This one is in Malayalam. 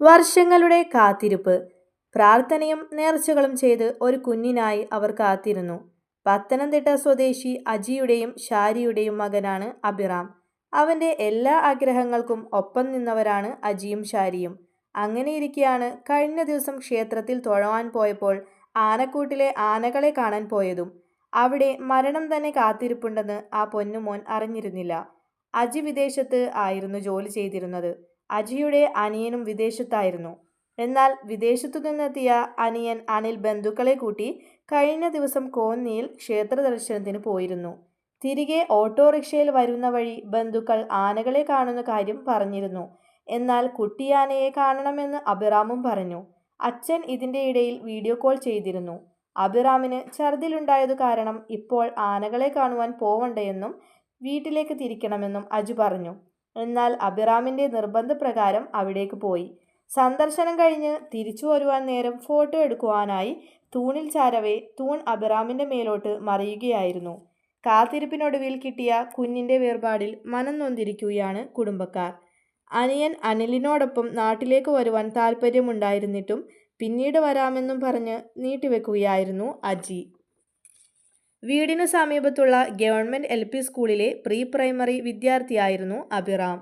വർഷങ്ങളുടെ കാത്തിരിപ്പ്. പ്രാർത്ഥനയും നേർച്ചകളും ചെയ്ത് ഒരു കുഞ്ഞിനായി അവർ കാത്തിരുന്നു. പത്തനംതിട്ട സ്വദേശി അജിയുടെയും ഷാരിയുടെയും മകനാണ് അബിറാം അവന്റെ എല്ലാ ആഗ്രഹങ്ങൾക്കും ഒപ്പം നിന്നവരാണ് അജിയും ഷാരിയും അങ്ങനെയിരിക്കെയാണ് കഴിഞ്ഞ ദിവസം ക്ഷേത്രത്തിൽ തൊഴവാൻ പോയപ്പോൾ ആനക്കൂട്ടിലെ ആനകളെ കാണാൻ പോയതും. അവിടെ മരണം തന്നെ കാത്തിരിപ്പുണ്ടെന്ന് ആ പൊന്നുമോൻ അറിഞ്ഞിരുന്നില്ല. അജി വിദേശത്ത് ആയിരുന്നു ജോലി ചെയ്തിരുന്നത്. അജിയുടെ അനിയനും വിദേശത്തായിരുന്നു. എന്നാൽ വിദേശത്തു നിന്നെത്തിയ അനിയൻ അനിൽ ബന്ധുക്കളെ കൂട്ടി കഴിഞ്ഞ ദിവസം കോന്നിയിൽ ക്ഷേത്ര ദർശനത്തിന് പോയിരുന്നു. തിരികെ ഓട്ടോറിക്ഷയിൽ വരുന്ന വഴി ബന്ധുക്കൾ ആനകളെ കാണുന്ന കാര്യം പറഞ്ഞിരുന്നു. എന്നാൽ കുട്ടിയാനയെ കാണണമെന്ന് അഭിറാമും പറഞ്ഞു. അച്ഛൻ ഇതിന്റെ ഇടയിൽ വീഡിയോ കോൾ ചെയ്തിരുന്നു. അഭിറാമിന് ഛർദിലുണ്ടായതു കാരണം ഇപ്പോൾ ആനകളെ കാണുവാൻ പോവണ്ടയെന്നും വീട്ടിലേക്ക് തിരിക്കണമെന്നും അജു പറഞ്ഞു. എന്നാൽ അബിറാമിന്റെ നിർബന്ധപ്രകാരം അവിടേക്ക് പോയി. സന്ദർശനം കഴിഞ്ഞ് തിരിച്ചു വരുവാൻ നേരം ഫോട്ടോ എടുക്കുവാനായി തൂണിൽ ചാരവേ തൂൺ അബിറാമിന്റെ മേലോട്ട് മറിയുകയായിരുന്നു. കാത്തിരിപ്പിനൊടുവിൽ കിട്ടിയ കുഞ്ഞിന്റെ വേർപാടിൽ മനം നൊന്തിരിക്കുകയാണ് കുടുംബക്കാർ. അനിയൻ അനിലിനോടൊപ്പം നാട്ടിലേക്ക് വരുവാൻ താല്പര്യമുണ്ടായിരുന്നിട്ടും പിന്നീട് വരാമെന്നും പറഞ്ഞ് നീട്ടിവെക്കുകയായിരുന്നു അജി. വീടിനു സമീപത്തുള്ള ഗവൺമെന്റ് എൽ സ്കൂളിലെ പ്രീ പ്രൈമറി വിദ്യാർത്ഥിയായിരുന്നു അഭിറാം.